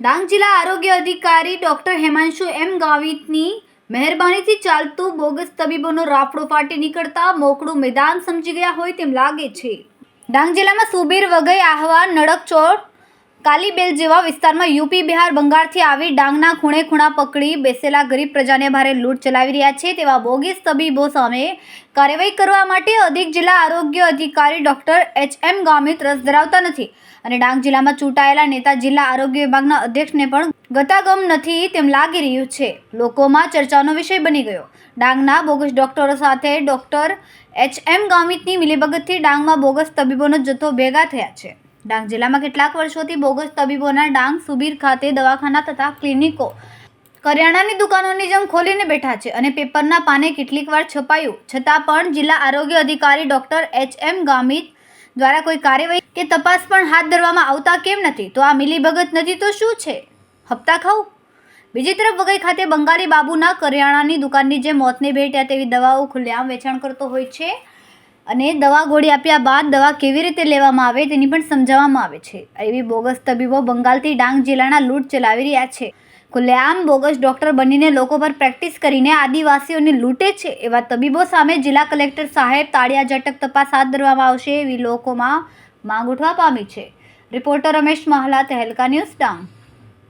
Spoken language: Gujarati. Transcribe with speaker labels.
Speaker 1: ડાંગ જિલ્લા આરોગ્ય અધિકારી ડોક્ટર હેમાંશુ એમ ગાવિતની મહેરબાનીથી ચાલતું બોગસ તબીબોનો રાફડો ફાટી નીકળતા મોકળું મેદાન સમજી ગયા હોય તેમ લાગે છે. ડાંગ જિલ્લામાં સુબીર વગઈ આહવા નડકચોટ કાલીબેલ જેવા વિસ્તારમાં યુપી, બિહાર, બંગાળથી આવી ડાંગના ખૂણે ખૂણા પકડી બેસેલા ગરીબ પ્રજાને ભારે લૂંટ ચલાવી રહ્યા છે. તેવા બોગીસ તબીબો સામે કાર્યવાહી કરવા માટે અધિક જિલ્લા આરોગ્ય અધિકારી ડોક્ટર એચ એમ ગામિત રસ ધરાવતા નથી અને ડાંગ જિલ્લામાં ચૂંટાયેલા નેતા જિલ્લા આરોગ્ય વિભાગના અધ્યક્ષને પણ ગતાગમ નથી તેમ લાગી રહ્યું છે. લોકોમાં ચર્ચાનો વિષય બની ગયો. ડાંગના બોગસ ડોક્ટરો સાથે ડોક્ટર એચ એમ ગામિતની મિલીભગતથી ડાંગમાં બોગસ તબીબોનો જથ્થો ભેગા થયા છે. ડાંગ જિલ્લામાં કેટલાક વર્ષોથી બોગસ તબીબોના ડાંગ સુબીર ખાતે દવાખાના તથા ક્લિનિકો કરિયાણાની દુકાનોની જેમ ખોલીને બેઠા છે અને પેપરના પાને કેટલીક વાર છપાયું. છતાં પણ જિલ્લા આરોગ્ય અધિકારી ડોક્ટર એચ એમ ગામિત દ્વારા કોઈ કાર્યવાહી કે તપાસ પણ હાથ ધરવામાં આવતા કેમ નથી? તો આ મિલીભગત નથી તો શું છે? હપ્તા ખાવું બીજી તરફ વગઈ ખાતે બંગાળી બાબુના કરિયાણાની દુકાનની જે મોતને ભેટ્યા તેવી દવાઓ ખુલ્લેઆમ વેચાણ કરતો હોય છે. અને દવા ગોળી આપ્યા બાદ દવા કેવી રીતે લેવામાં આવે તેની પણ સમજાવવામાં આવે છે. એવી બોગસ તબીબો બંગાળથી ડાંગ જિલ્લાના લૂંટ ચલાવી રહ્યા છે. ખુલ્લેઆમ બોગસ ડોક્ટર બનીને લોકો પર પ્રેક્ટિસ કરીને આદિવાસીઓને લૂંટે છે એવા તબીબો સામે જિલ્લા કલેક્ટર સાહેબ તાળિયા ઝટક તપાસ હાથ ધરવામાં આવશે એવી લોકોમાં માંગ ઉઠવા પામી છે. Reporter Ramesh Mahala, Tehelka news Dang.